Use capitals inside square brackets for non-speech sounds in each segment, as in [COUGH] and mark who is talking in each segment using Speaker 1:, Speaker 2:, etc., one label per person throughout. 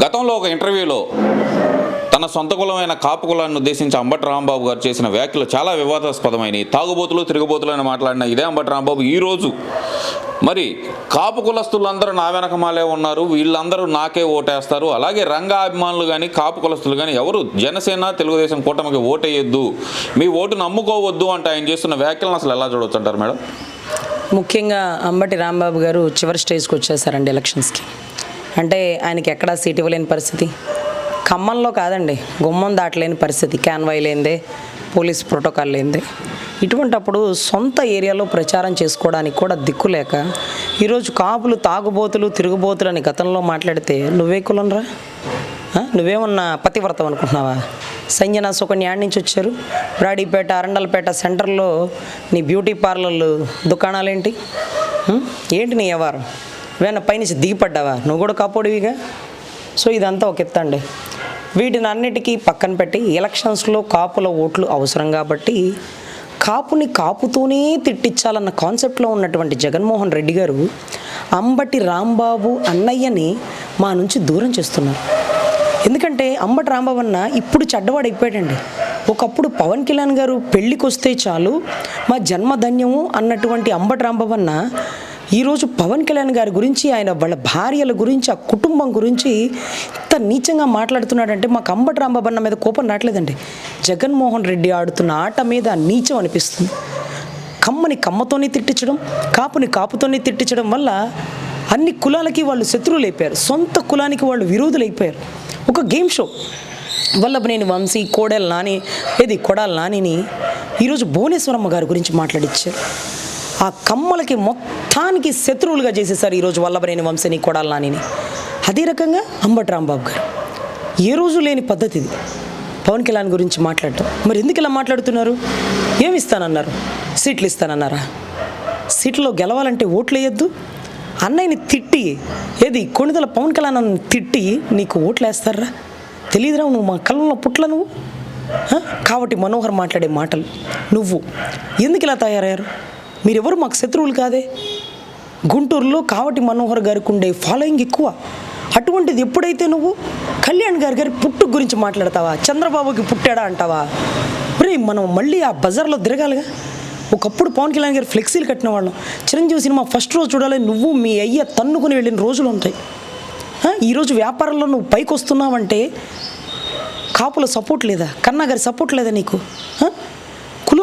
Speaker 1: గతంలో ఒక ఇంటర్వ్యూలో తన సొంత కులమైన కాపు కులాన్ని ఉద్దేశించి అంబటి రాంబాబు గారు చేసిన వ్యాఖ్యలు చాలా వివాదాస్పదమైనవి తాగుబోతులు తిరుగుబోతులు అని మాట్లాడిన ఇదే అంబటి రాంబాబు ఈరోజు మరి కాపు కులస్తులందరూ నా వెనకమాలే ఉన్నారు వీళ్ళందరూ నాకే ఓటేస్తారు. అలాగే రంగా అభిమానులు కానీ కాపు కులస్తులు కానీ ఎవరు? జనసేన తెలుగుదేశం కూటమికి ఓటేయొద్దు. మీ ఓటు నమ్ముకోవద్దు అంటే ఆయన చేస్తున్న వ్యాఖ్యలను అసలు ఎలా చూడవచ్చు అంటారు మేడం?
Speaker 2: ముఖ్యంగా అంబటి రాంబాబు గారు చివరి స్టేజ్కి వచ్చేసారండి ఎలక్షన్స్కి. అంటే ఆయనకి ఎక్కడా సీట్ ఇవ్వలేని పరిస్థితి. ఖమ్మంలో కాదండి గుమ్మం దాటలేని పరిస్థితి. క్యాన్వాయ్ లేనిదే పోలీస్ ప్రోటోకాల్ లేనిదే. ఇటువంటప్పుడు సొంత ఏరియాలో ప్రచారం చేసుకోవడానికి కూడా దిక్కు లేక ఈరోజు కాపులు తాగుబోతులు తిరుగుబోతులు అని గతంలో మాట్లాడితే నువ్వే కులంరా నువ్వేమన్నా పతివ్రతం అనుకుంటున్నావా? సంజన సుకన్య యాడ్ నుంచి వచ్చారు? బ్రాడీపేట అరండలపేట సెంటర్లో నీ బ్యూటీ పార్లర్లు దుకాణాలేంటి? ఏంటి నీ వ్యవహారం? ఏమైనా పైనుంచి దిగిపడ్డావా? నువ్వు కూడా కాపోడివిగా సో ఇదంతా ఒక ఎత్తండి వీటిని అన్నిటికీ పక్కన పెట్టి ఎలక్షన్స్లో కాపుల ఓట్లు అవసరం కాబట్టి కాపుని కాపుతోనే తిట్టించాలన్న కాన్సెప్ట్లో ఉన్నటువంటి జగన్మోహన్ రెడ్డి గారు అంబటి రాంబాబు అన్నయ్యని మా నుంచి దూరం చేస్తున్నారు. ఎందుకంటే అంబటి రాంబాబు అన్న ఇప్పుడు చెడ్డవాడు అయిపోయాడండి ఒకప్పుడు పవన్ కళ్యాణ్ గారు పెళ్ళికి వస్తే చాలు మా జన్మధన్యము అన్నటువంటి అంబటి రాంబాబు అన్న ఈరోజు పవన్ కళ్యాణ్ గారి గురించి ఆయన వాళ్ళ భార్యల గురించి ఆ కుటుంబం గురించి ఇంత నీచంగా మాట్లాడుతున్నాడంటే మాకు అంబటి రాంబాబన్న మీద కోపం రావట్లేదండి. జగన్మోహన్ రెడ్డి ఆడుతున్న ఆట మీద నీచం అనిపిస్తుంది. కమ్మని కమ్మతోనే తిట్టించడం కాపుని కాపుతోనే తిట్టించడం వల్ల అన్ని కులాలకి వాళ్ళు శత్రువులు అయిపోయారు. సొంత కులానికి వాళ్ళు విరోధులు అయిపోయారు. ఒక గేమ్ షో. వల్లభనేని వంశీ కోడెల నాని ఏది కొడాల నానిని ఈరోజు భువనేశ్వరమ్మ గారి గురించి మాట్లాడిచ్చారు. ఆ కమ్మలకి మొత్తానికి శత్రువులుగా చేసేసారు ఈరోజు వల్లభనేని వంశని కొడాలనానిని. అదే రకంగా అంబటి రాంబాబు గారు. ఏ రోజు లేని పద్ధతి ఇది. పవన్ కళ్యాణ్ గురించి మాట్లాడటం. మరి ఎందుకు ఇలా మాట్లాడుతున్నారు? ఏమి ఇస్తానన్నారు? సీట్లు ఇస్తానన్నారా? సీట్లో గెలవాలంటే ఓట్లు వేయొద్దు. అన్నయ్యని తిట్టి ఏది కొణిదల పవన్ కళ్యాణ్ తిట్టి నీకు ఓట్లు వేస్తారా? తెలియదురా నువ్వు మా కళ్ళలో పుట్ల నువ్వు? కాబట్టి మనోహర్ మాట్లాడే మాటలు. నువ్వు. ఎందుకు ఇలా తయారయ్యారు? మీరెవరు మాకు శత్రువులు కాదే? గుంటూరులో కావటి మనోహర్ గారికి ఉండే ఫాలోయింగ్ ఎక్కువ. అటువంటిది ఎప్పుడైతే నువ్వు కళ్యాణ్ గారి గారి పుట్టు గురించి మాట్లాడతావా? చంద్రబాబుకి పుట్టాడా అంటావా? రే మనం మళ్ళీ ఆ బజార్లో తిరగాలిగా? ఒకప్పుడు పవన్ కళ్యాణ్ గారు ఫ్లెక్సీలు కట్టిన వాళ్ళం చిరంజీవి సినిమా ఫస్ట్ రోజు చూడాలి నువ్వు మీ అయ్య తన్నుకుని వెళ్ళిన రోజులు ఉంటాయి. ఈరోజు వ్యాపారంలో నువ్వు పైకి వస్తున్నావంటే కాపుల సపోర్ట్ లేదా? కన్నా గారి సపోర్ట్ లేదా నీకు?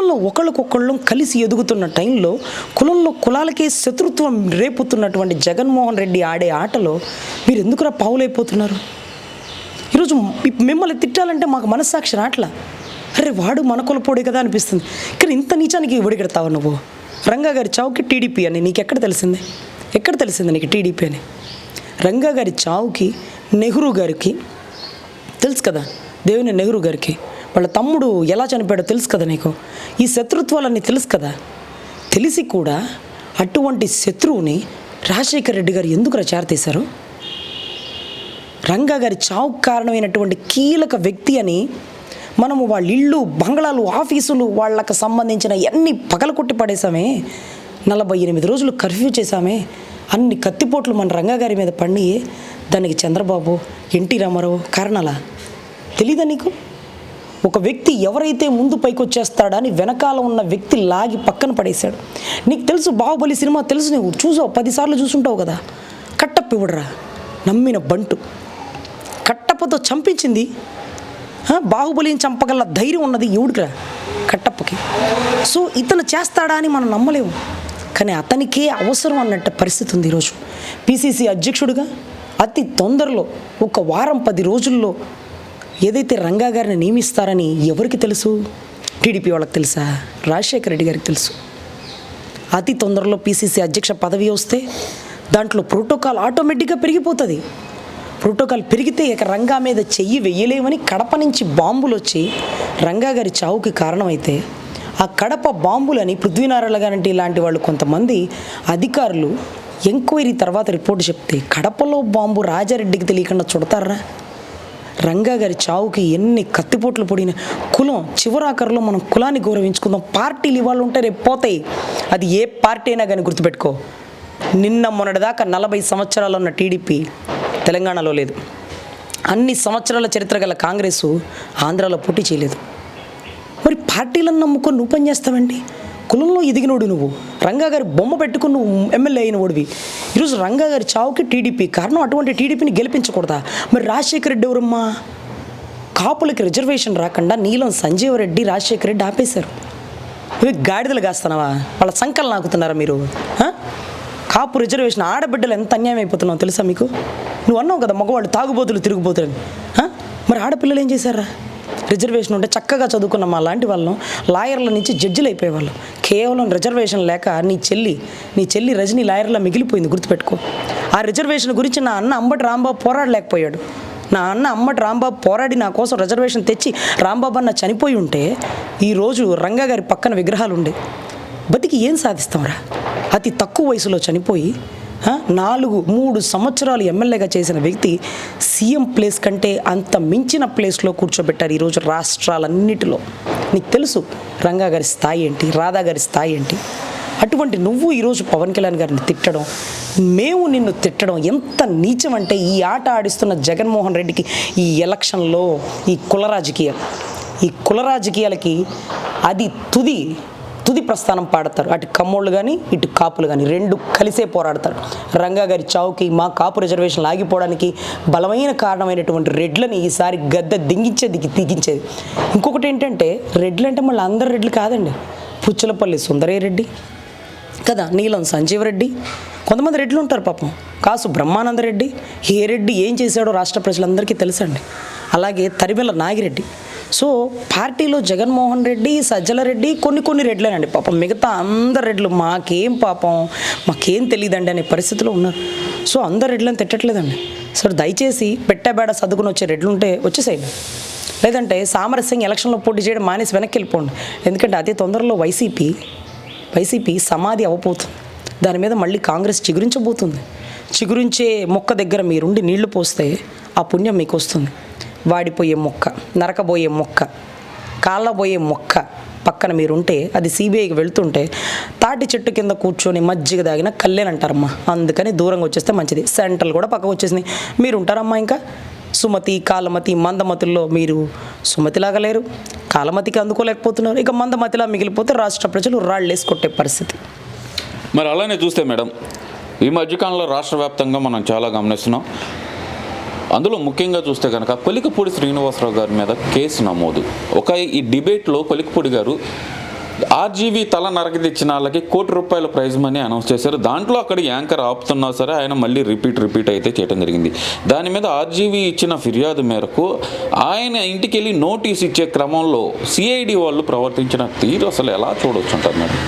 Speaker 2: కులంలో ఒకళ్ళకొకళ్ళు కలిసి ఎదుగుతున్న టైంలో కులంలో కులాలకే శత్రుత్వం రేపుతున్నటువంటి జగన్మోహన్ రెడ్డి ఆడే ఆటలో మీరు ఎందుకురా పావులైపోతున్నారు? ఈరోజు మిమ్మల్ని తిట్టాలంటే మాకు మనస్సాక్షి రాట్లా? అరే వాడు మన కులపోడే కదా అనిపిస్తుంది. కానీ ఇంత నీచానికి ఒడిగెడతావు నువ్వు? రంగా గారి చావుకి టీడీపీ అని నీకు ఎక్కడ తెలిసింది? ఎక్కడ తెలిసింది నీకు టీడీపీ అని? రంగా గారి చావుకి నెహ్రూ గారికి తెలుసు కదా? దేవుని నెహ్రూ గారికి. వాళ్ళ తమ్ముడు ఎలా చనిపోయాడో తెలుసు కదా నీకు? ఈ శత్రుత్వాలన్నీ తెలుసు కదా? తెలిసి కూడా అటువంటి శత్రువుని రాజశేఖర్ రెడ్డి గారు ఎందుకు చేరతీశారు రంగా గారి చావుకు కారణమైనటువంటి కీలక వ్యక్తి అని మనము వాళ్ళ ఇళ్ళు బంగ్లాలు ఆఫీసులు వాళ్ళకు సంబంధించిన అన్ని పగలకొట్టి పడేసామే నలభై ఎనిమిది రోజులు కర్ఫ్యూ చేశామే అన్ని కత్తిపోట్లు మన రంగా గారి మీద పండి దానికి చంద్రబాబు ఎన్టీ రామారావు కారణాలా? తెలీదా నీకు? ఒక వ్యక్తి ఎవరైతే ముందు పైకి వచ్చేస్తాడా అని వెనకాల ఉన్న వ్యక్తి లాగి పక్కన పడేశాడు. నీకు తెలుసు బాహుబలి సినిమా తెలుసు నువ్వు చూసావు పదిసార్లు చూసుంటావు కదా. కట్టప్ప ఇవ్వడరా నమ్మిన బంటు. కట్టప్పతో చంపించింది. బాహుబలిని చంపగల ధైర్యం ఉన్నది ఎవడికిరా కట్టప్పకి. సో ఇతను చేస్తాడా అని మనం నమ్మలేము. కానీ అతనికే అవసరం అన్నట్టు పరిస్థితి ఉంది ఈరోజు. పిసిసి అధ్యక్షుడిగా అతి తొందరలో ఒక వారం పది రోజుల్లో ఏదైతే రంగా గారిని నియమిస్తారని ఎవరికి తెలుసు? టీడీపీ వాళ్ళకి తెలుసా? రాజశేఖర రెడ్డి గారికి తెలుసు. అతి తొందరలో పీసీసీ అధ్యక్ష పదవి వస్తే దాంట్లో ప్రోటోకాల్ ఆటోమేటిక్గా పెరిగిపోతుంది. ప్రోటోకాల్ పెరిగితే ఇక రంగా మీద చెయ్యి వెయ్యలేమని కడప నుంచి బాంబులు వచ్చి రంగా గారి చావుకి కారణమైతే ఆ కడప బాంబులని పృథ్వీనారాయణ గారంటే ఇలాంటి వాళ్ళు కొంతమంది అధికారులు ఎంక్వైరీ తర్వాత రిపోర్ట్ చెప్తే కడపలో బాంబు రాజారెడ్డికి తెలియకుండా చుడతారా? రంగా గారి చావుకి ఎన్ని కత్తిపోట్లు పొడిన కులం చివరాఖరిలో మనం కులాన్ని గౌరవించుకుందాం. పార్టీలు ఇవాళ ఉంటే రేపు పోతాయి. అది ఏ పార్టీ అయినా కానీ గుర్తుపెట్టుకో. నిన్న మొన్నటిదాకా నలభై సంవత్సరాలు ఉన్న టీడీపీ తెలంగాణలో లేదు. అన్ని సంవత్సరాల చరిత్ర గల కాంగ్రెస్ ఆంధ్రాలో పోటీ చేయలేదు. మరి పార్టీలను నమ్ముకొని నువ్వు పనిచేస్తావండి కులంలో ఎదిగినోడు నువ్వు. రంగా గారి బొమ్మ పెట్టుకుని నువ్వు ఎమ్మెల్యే అయిన ఓడివి ఈరోజు రంగా గారి చావుకి టీడీపీ కారణం అటువంటి టీడీపీని గెలిపించకూడదా? మరి రాజశేఖర రెడ్డి ఎవరమ్మా? కాపులకి రిజర్వేషన్ రాకుండా నీలం సంజీవ రెడ్డి రాజశేఖర రెడ్డి ఆపేశారు. ఇవి గాడిదలు కాస్తున్నావా వాళ్ళ సంకలు నాకుతున్నారా మీరు? కాపు రిజర్వేషన్ ఆడబిడ్డలు ఎంత అన్యాయం అయిపోతున్నావు తెలుసా మీకు? నువ్వు అన్నావు కదా మగవాళ్ళు తాగుబోతులు తిరుగుబోతులని. మరి ఆడపిల్లలు ఏం చేశారా? రిజర్వేషన్ ఉంటే చక్కగా చదువుకున్న మా లాంటి వాళ్ళం లాయర్ల నుంచి జడ్జిలు అయిపోయేవాళ్ళం. కేవలం రిజర్వేషన్ లేక నీ చెల్లి నీ చెల్లి రజనీ లాయర్లా మిగిలిపోయింది గుర్తుపెట్టుకో. ఆ రిజర్వేషన్ గురించి నా అన్న అంబటి రాంబాబు పోరాడలేకపోయాడు. నా అన్న అమ్మటి రాంబాబు పోరాడి నా కోసం రిజర్వేషన్ తెచ్చి రాంబాబు అన్న చనిపోయి ఉంటే ఈరోజు రంగా గారి పక్కన విగ్రహాలు ఉండే బతికి ఏం సాధిస్తాంరా? అతి తక్కువ వయసులో చనిపోయి నాలుగు మూడు సంవత్సరాలు ఎమ్మెల్యేగా చేసిన వ్యక్తి సీఎం ప్లేస్ కంటే అంత మించిన ప్లేస్లో కూర్చోబెట్టారు ఈరోజు రాష్ట్రాలన్నిటిలో. నీకు తెలుసు రంగా గారి స్థాయి ఏంటి రాధా గారి స్థాయి ఏంటి? అటువంటి నువ్వు ఈరోజు పవన్ కళ్యాణ్ గారిని తిట్టడం మేము నిన్ను తిట్టడం ఎంత నీచం అంటే ఈ ఆట ఆడిస్తున్న జగన్మోహన్ రెడ్డికి ఈ ఎలక్షన్లో ఈ కుల రాజకీయాలు ఈ కుల రాజకీయాలకి అది తుది తుది ప్రస్థానం పాడతారు. అటు కమ్మోళ్ళు కానీ ఇటు కాపులు కానీ రెండు కలిసే పోరాడతారు. రంగా గారి చావుకి మా కాపు రిజర్వేషన్లు ఆగిపోవడానికి బలమైన కారణమైనటువంటి రెడ్లని ఈసారి గద్దె దిగి దిగించేది. ఇంకొకటి ఏంటంటే రెడ్లు అంటే మళ్ళీ అందరు రెడ్లు కాదండి. పుచ్చలపల్లి సుందరయ్య రెడ్డి కదా నీలం సంజీవ్ రెడ్డి కొంతమంది రెడ్లు ఉంటారు పాపం. కాసు బ్రహ్మానంద రెడ్డి ఏ రెడ్డి ఏం చేశాడో రాష్ట్ర ప్రజలందరికీ తెలుసండి. అలాగే తరిమెల నాగిరెడ్డి సో పార్టీలో జగన్మోహన్ రెడ్డి సజ్జల రెడ్డి కొన్ని కొన్ని రెడ్లేనండి పాపం. మిగతా అందరు రెడ్లు మాకేం పాపం మాకేం తెలియదండి అనే పరిస్థితిలో ఉన్నారు. సో అందరు రెడ్లను తిట్టట్లేదండి. సో దయచేసి పెట్టబేడ సర్దుకుని వచ్చే రెడ్లు ఉంటే వచ్చేసేయండి. లేదంటే సామరస్యంగా ఎలక్షన్లో పోటీ చేయడం మానేసి వెనక్కి వెళ్ళిపోండి. ఎందుకంటే అతి తొందరలో వైసీపీ వైసీపీ సమాధి అవ్వబోతుంది దాని మీద మళ్ళీ కాంగ్రెస్ చిగురించబోతుంది. చిగురించే మొక్క దగ్గర మీరుండి నీళ్ళు పోస్తే ఆ పుణ్యం మీకు వస్తుంది. వాడిపోయే మొక్క నరకబోయే మొక్క కాళ్ళబోయే మొక్క పక్కన మీరుంటే అది సిబిఐకి వెళ్తుంటే తాటి చెట్టు కింద కూర్చొని మజ్జిగ దాగిన కళ్ళేనంటారమ్మా అందుకని దూరంగా వచ్చేస్తే మంచిది. సెంట్రల్ కూడా పక్కకు వచ్చేసింది మీరుంటారమ్మా ఇంకా? సుమతి కాలమతి మందమతుల్లో మీరు సుమతిలాగా లేరు. కాలమతికి అందుకోలేకపోతున్నారు. ఇక మందమతిలా మిగిలిపోతే రాష్ట్ర ప్రజలు రాళ్ళేసి కొట్టే పరిస్థితి.
Speaker 1: మరి అలానే చూస్తే మేడం ఈ మధ్యకాలంలో రాష్ట్ర వ్యాప్తంగా మనం చాలా గమనిస్తున్నాం. అందులో ముఖ్యంగా చూస్తే కనుక కొలికపూడి శ్రీనివాసరావు గారి మీద కేసు నమోదు. ఒక ఈ డిబేట్లో కొలికపూడి గారు ఆర్జీవీ తల నరకి తెచ్చిన వాళ్ళకి కోటి రూపాయల ప్రైజ్ మనీ అనౌన్స్ చేశారు. దాంట్లో అక్కడ యాంకర్ ఆపుతున్నా సరే ఆయన మళ్ళీ రిపీట్ రిపీట్ అయితే చేయడం జరిగింది. దాని మీద ఆర్జీవీ ఇచ్చిన ఫిర్యాదు మేరకు ఆయన ఇంటికి వెళ్ళి నోటీస్ ఇచ్చే క్రమంలో సిఐడి వాళ్ళు ప్రవర్తించిన తీరు అసలు ఎలా చూడొచ్చు అంటారు మేడం?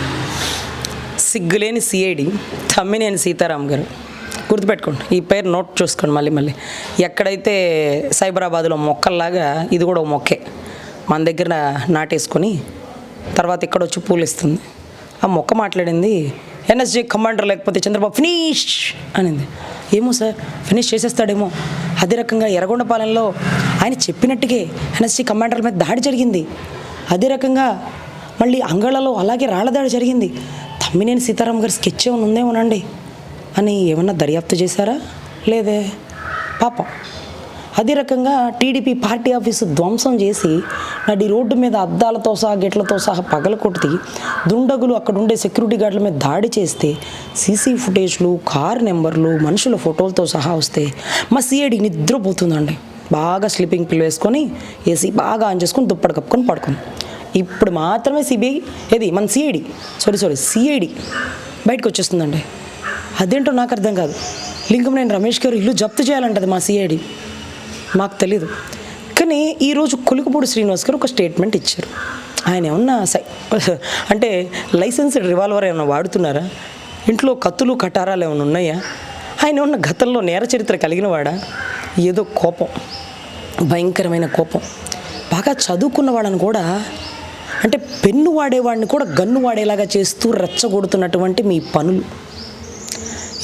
Speaker 2: సిగ్గులేని సిఐడి తమ్మినేని సీతారాం గారు. గుర్తుపెట్టుకోండి. ఈ పేరు నోట్ చూసుకోండి మళ్ళీ మళ్ళీ. ఎక్కడైతే సైబరాబాద్లో మొక్కల్లాగా ఇది కూడా ఓ మొక్కే. మన దగ్గర నాటేసుకొని తర్వాత ఇక్కడ వచ్చి పూలు ఇస్తుంది ఆ మొక్క మాట్లాడింది ఎన్ఎస్జీ కమాండర్ లేకపోతే చంద్రబాబు ఫినిష్ అనింది. ఏమో సార్ ఫినిష్ చేసేస్తాడేమో. అదే రకంగా ఎర్రగొండపాలెంలో ఆయన చెప్పినట్టుగే ఎన్ఎస్జీ కమాండర్ల మీద దాడి జరిగింది. అదే రకంగా మళ్ళీ అంగళలో అలాగే రాళ్ళదాడి జరిగింది. తమ్మినేని సీతారాం గారి స్కెచ్ ఏమైనా ఉందేమోనండి. అని ఏమన్నా దర్యాప్తు చేశారా? లేదే. పాపం. అదే రకంగా టీడీపీ పార్టీ ఆఫీసు ధ్వంసం చేసి నడి రోడ్డు మీద అద్దాలతో సహా గిట్లతో సహా పగల కొట్టి దుండగులు అక్కడుండే సెక్యూరిటీ గార్డుల మీద దాడి చేస్తే సీసీ ఫుటేజ్లు కార్ నెంబర్లు మనుషుల ఫోటోలతో సహా వస్తే మా సిఐడి నిద్రపోతుందండి. బాగా స్లీపింగ్ పిల్ వేసుకొని ఏసీ బాగా ఆన్ చేసుకొని దుప్పటి కప్పుకొని పడుకుంది. ఇప్పుడు మాత్రమే సిబిఐ ఏది మన సిఐడి సారీ సారీ సిఐడి బయటకు వచ్చేస్తుందండి. అదేంటో నాకు అర్థం కాదు. లింగంనేని రమేష్ గారు ఇల్లు జప్తు చేయాలంటది మా సిఐడి మాకు తెలీదు. కానీ ఈరోజు కొలుకుపూడి శ్రీనివాస్ గారు ఒక స్టేట్మెంట్ ఇచ్చారు. ఆయన ఏమన్నా సై [LAUGHS] అంటే లైసెన్స్డ్ రివాల్వర్ ఏమైనా వాడుతున్నారా? ఇంట్లో కత్తులు కటారాలు ఏమైనా ఉన్నాయా? ఆయన ఉన్న గతంలో నేర చరిత్ర కలిగిన వాడా ఏదో కోపం. భయంకరమైన కోపం. బాగా చదువుకున్న వాళ్ళని కూడా అంటే పెన్ను వాడేవాడిని కూడా గన్ను వాడేలాగా చేస్తూ రెచ్చగొడుతున్నటువంటి మీ పనులు.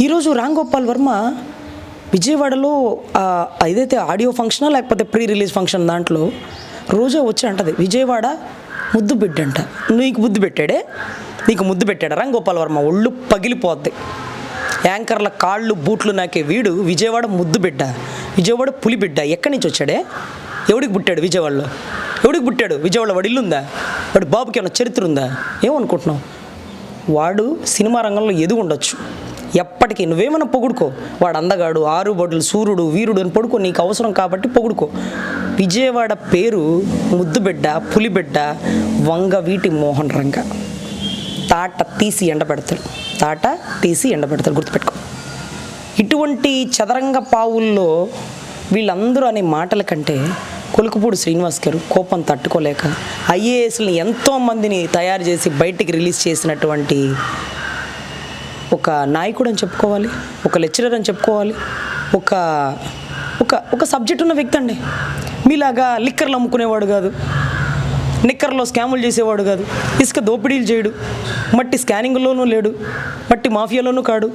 Speaker 2: ఈరోజు రామ్ గోపాల్ వర్మ విజయవాడలో ఏదైతే ఆడియో ఫంక్షనా లేకపోతే ప్రీ రిలీజ్ ఫంక్షన్ దాంట్లో రోజే వచ్చి అంటది విజయవాడ ముద్దు బిడ్డ అంట నీకు ముద్దు పెట్టాడే? నీకు ముద్దు పెట్టాడు రామ్ గోపాల్ వర్మ? ఒళ్ళు పగిలిపోద్ది. యాంకర్ల కాళ్ళు బూట్లు నాకే వీడు. విజయవాడ ముద్దు బిడ్డ. విజయవాడ పులి బిడ్డ. ఎక్కడి నుంచి వచ్చాడే? ఎవడికి పుట్టాడు విజయవాడలో? ఎవడికి పుట్టాడు? విజయవాడలో వాడు ఇల్లుందా వాడి బాబుకి ఏమైనా చరిత్ర ఉందా? ఏమనుకుంటున్నావు? వాడు సినిమా రంగంలో ఎదుగు ఉండొచ్చు ఎప్పటికీ నువ్వేమైనా పొగుడుకో. వాడు అందగాడు ఆరు బొడ్లు సూర్యుడు వీరుడు అని పడుకో నీకు అవసరం కాబట్టి పొగుడుకో. విజయవాడ పేరు ముద్దుబిడ్డ పులిబిడ్డ వంగవీటి మోహన్ రంగ. తాట తీసి ఎండబెడతాడు తాట తీసి ఎండబెడతాడు గుర్తుపెట్టుకో. ఇటువంటి చదరంగ పావుల్లో వీళ్ళందరూ అనే మాటల కంటే కొలుకుపూడి శ్రీనివాస్ గారు కోపం తట్టుకోలేక ఐఏఎస్ని ఎంతోమందిని తయారు చేసి బయటికి రిలీజ్ చేసినటువంటి ఒక నాయకుడు అని చెప్పుకోవాలి ఒక లెక్చరర్ అని చెప్పుకోవాలి ఒక ఒక ఒక సబ్జెక్ట్ ఉన్న వ్యక్తి అండి. మీలాగా లిక్కర్లు అమ్ముకునేవాడు కాదు నిక్కర్లో స్కాములు చేసేవాడు కాదు ఇసుక దోపిడీలు చేయడు మట్టి స్కానింగ్లోనూ లేడు మట్టి మాఫియాలోనూ కాడు.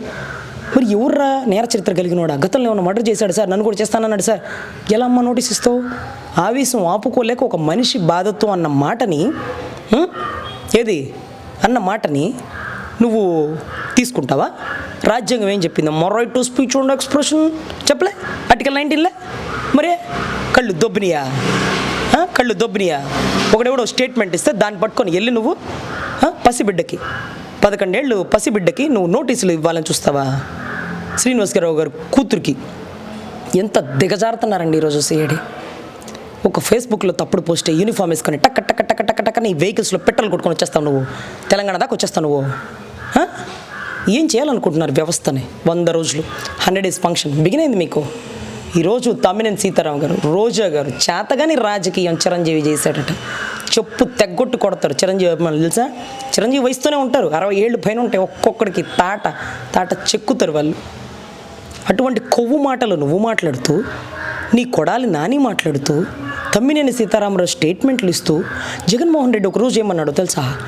Speaker 2: మరి ఎవర్రా నేర చరిత్ర కలిగినవాడు గతంలో ఏమైనా మర్డర్ చేశాడు సార్? నన్ను కూడా చేస్తానన్నాడు సార్. ఎలా అమ్మ నోటీస్ ఇస్తావు? ఆవేశం ఆపుకోలేక ఒక మనిషి బాధతో అన్న మాటని ఏది? అన్న మాటని నువ్వు తీసుకుంటావా? రాజ్యాంగం ఏం చెప్పింది? Right to speech and expression చెప్పలే? ఆర్టికల్ నైన్టీన్లే మరే కళ్ళు దొబ్బినియా? కళ్ళు దొబ్బినియా? ఒకడెవడో స్టేట్మెంట్ ఇస్తే దాన్ని పట్టుకొని వెళ్ళి నువ్వు పసిబిడ్డకి. పదకొండేళ్ళు పసిబిడ్డకి నువ్వు నోటీసులు ఇవ్వాలని చూస్తావా? శ్రీనివాసరావు గారు కూతురికి. ఎంత దిగజారుతున్నారండి ఈరోజు సిఐడి. ఒక ఫేస్బుక్లో తప్పుడు పోస్ట్ యూనిఫామ్ వేసుకొని టక్ టక్ టక్ టక్ టక్ నీ వెహికల్స్లో పెట్రోల్ కొట్టుకొని వచ్చేస్తావు నువ్వు. తెలంగాణ దాకా వచ్చేస్తావు నువ్వు. ఏం చేయాలనుకుంటున్నారు వ్యవస్థని? వంద రోజులు హండ్రెడ్ డేస్ ఫంక్షన్ బిగినైంది మీకు? ఈరోజు తమ్మినేని సీతారాం గారు రోజా గారు చేతగాని రాజకీయం చిరంజీవి చేశాడట. చెప్పు తెగ్గొట్టు కొడతారు చిరంజీవి అభిమానులు తెలుసా? చిరంజీవి వయసుతోనే ఉంటారు అరవై ఏళ్ళు పైన ఉంటాయి ఒక్కొక్కడికి తాట తాట చెక్కుతారు వాళ్ళు. అటువంటి కొవ్వు మాటలు నువ్వు మాట్లాడుతూ నీ కొడాలి నాని మాట్లాడుతూ తమ్మినేని సీతారామరావు స్టేట్మెంట్లు ఇస్తూ జగన్మోహన్ రెడ్డి ఒకరోజు ఏమన్నాడు తెలుసా?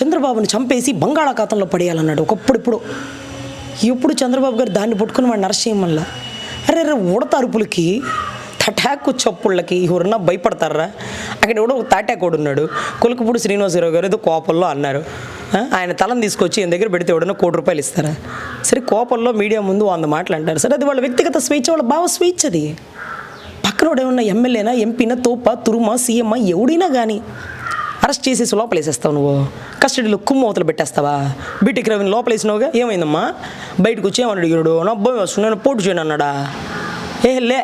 Speaker 2: చంద్రబాబును చంపేసి బంగాళాఖాతంలో పడేయాలన్నాడు ఒకప్పుడిప్పుడు. ఎప్పుడు చంద్రబాబు గారు దాన్ని పట్టుకుని వాడిని అరెస్ట్ చేయమల్లా అరే అరే ఉడత అరుపులకి తటాకు చప్పుళ్ళకి ఎవరన్నా భయపడతారా? అక్కడ ఎవడో ఒక తాటాకోడు ఉన్నాడు. కొలుకుపూడి శ్రీనివాసరావు గారు ఏదో కోపంలో అన్నారు. ఆయన తలను తీసుకొచ్చి ఈయన దగ్గర పెడితే ఎవడన్నా కోటి రూపాయలు ఇస్తారా? సరే కోపంలో మీడియా ముందు వంద మాటలు అంటారు. సరే అది వాళ్ళ వ్యక్తిగత స్వేచ్ఛ వాళ్ళ భావ స్వేచ్ఛ అది. పక్కనోడు ఏమన్నా ఎమ్మెల్యేనా ఎంపీనా తోప తురుమా సీఎం ఎవడైనా కానీ అరెస్ట్ చేసేసి లోపలేసేస్తావు నువ్వు? కస్టడీలో కుమ్ము అవతలు పెట్టేస్తావా? బీటెక్ రవిని లోపలేసినావుగా? ఏమైందమ్మా? బయటకు వచ్చి ఏమని అడిగాడు? నా అబ్బాయి పోటు చేయను అన్నాడా? ఏ లే.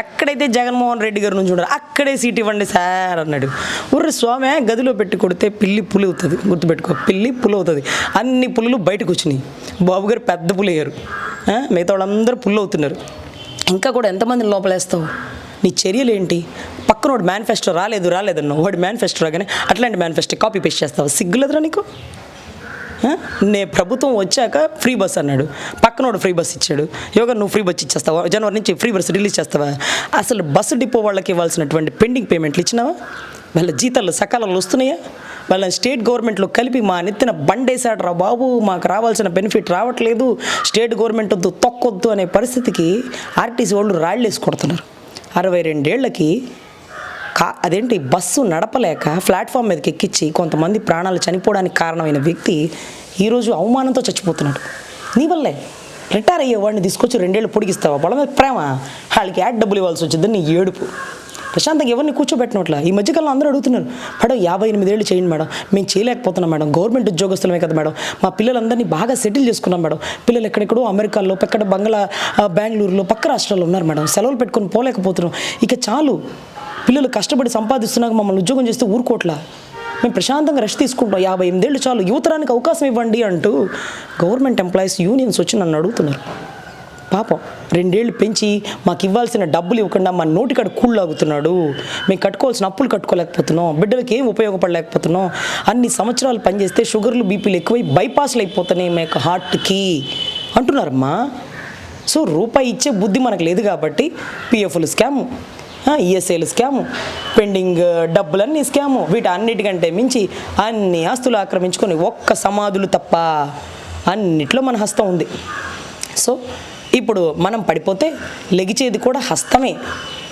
Speaker 2: ఎక్కడైతే జగన్మోహన్ రెడ్డి గారు నుంచి ఉన్నారో అక్కడే సీట్ ఇవ్వండి సార్ అన్నాడు. ఉర్రి స్వామి గదిలో పెట్టి కొడితే పిల్లి పులి అవుతుంది గుర్తుపెట్టుకో పిల్లి పులి అవుతుంది అన్ని పులులు బయటకు వచ్చినాయి. బాబు గారు పెద్ద పులి అయ్యారు మిగతా వాళ్ళందరూ పుల్లు అవుతున్నారు ఇంకా కూడా ఎంతమందిని లోపలేస్తావు? నీ చర్యలు ఏంటి పక్కన వాడు మేనిఫెస్టో రాలేదు రాలేదన్నావు. వాడు మేనిఫెస్టో రాగానే అట్లాంటి మేనిఫెస్టో కాపీ పేస్ట్ చేస్తావు? సిగ్గులేదురా నీకు? నే ప్రభుత్వం వచ్చాక ఫ్రీ బస్ అన్నాడు. పక్కనోడు ఫ్రీ బస్ ఇచ్చాడు. యోగా నువ్వు ఫ్రీ బస్ ఇచ్చేస్తావా? జనవరి నుంచి ఫ్రీ బస్ రిలీజ్ చేస్తావా? అసలు బస్సు డిపో వాళ్ళకి ఇవ్వాల్సినటువంటి పెండింగ్ పేమెంట్లు ఇచ్చినావా? వాళ్ళ జీతాలు సకాలంలో వస్తున్నాయా? వాళ్ళ స్టేట్ గవర్నమెంట్లో కలిపి మా నెత్తిన బండేశాడు రా బాబు మాకు రావాల్సిన బెనిఫిట్ రావట్లేదు. స్టేట్ గవర్నమెంట్ వద్దు తొక్కొద్దు అనే పరిస్థితికి ఆర్టీసీ వాళ్ళు రాళ్ళేసి కొడుతున్నారు. అరవై రెండేళ్ళకి కా అదేంటి బస్సు నడపలేక ప్లాట్ఫామ్ మీదకి ఎక్కించి కొంతమంది ప్రాణాలు చనిపోవడానికి కారణమైన వ్యక్తి ఈరోజు అవమానంతో చచ్చిపోతున్నాడు. నీ వల్లే. రిటైర్ అయ్యే వాడిని తీసుకొచ్చి రెండేళ్ళు పొడిగిస్తావా? వాళ్ళ మీద ప్రేమ. వాళ్ళకి యాడ్ డబ్బులు ఇవ్వాల్సి వచ్చిందని నీ ఏడుపు. ప్రశాంతంగా ఎవరిని కూర్చోబెట్టినట్లా? ఈ మధ్యకాలంలో అందరూ అడుగుతున్నారు మేడం యాభై ఎనిమిదేళ్ళు చేయండి మేడం. మేము చేయలేకపోతున్నాం మేడం. గవర్నమెంట్ ఉద్యోగస్తులమే కదా మేడం. మా పిల్లలందరినీ బాగా సెటిల్ చేసుకున్నాం మేడం. పిల్లలు ఎక్కడెక్కడో అమెరికాలో పక్కడ బంగ్లా బెంగళూరులో పక్క రాష్ట్రాల్లో ఉన్నారు మేడం. సెలవులు పెట్టుకొని పోలేకపోతున్నాం. ఇక చాలు. పిల్లలు కష్టపడి సంపాదిస్తున్నాక మమ్మల్ని ఉద్యోగం చేస్తే ఊరుకోట్లా. మేము ప్రశాంతంగా రెస్ట్ తీసుకుంటాం యాభై ఎనిమిదేళ్ళు చాలు. యువతరానికి అవకాశం ఇవ్వండి అంటూ గవర్నమెంట్ ఎంప్లాయీస్ యూనియన్స్ వచ్చి నన్ను అడుగుతున్నారు. పాపం రెండేళ్ళు పెంచి మాకు ఇవ్వాల్సిన డబ్బులు ఇవ్వకుండా మా నోటికాడ కూళ్ళాగుతున్నాడు మేము కట్టుకోవాల్సిన అప్పులు కట్టుకోలేకపోతున్నాం. బిడ్డలకి ఏం ఉపయోగపడలేకపోతున్నాం. అన్ని సంవత్సరాలు పనిచేస్తే షుగర్లు బీపీలు ఎక్కువై బైపాస్లు అయిపోతున్నాయి మా యొక్క హార్ట్కి. అంటున్నారమ్మా. సో రూపాయి ఇచ్చే బుద్ధి మనకు లేదు కాబట్టి పిఎఫ్లు స్కాము ఈఎస్ఐలు స్కాము పెండింగ్ డబ్బులన్నీ స్కాము. వీటి అన్నిటికంటే మించి అన్ని ఆస్తులు ఆక్రమించుకొని ఒక్క సమాధులు తప్ప అన్నిట్లో మన హస్తం ఉంది. సో ఇప్పుడు మనం పడిపోతే లెగిచేది కూడా హస్తమే.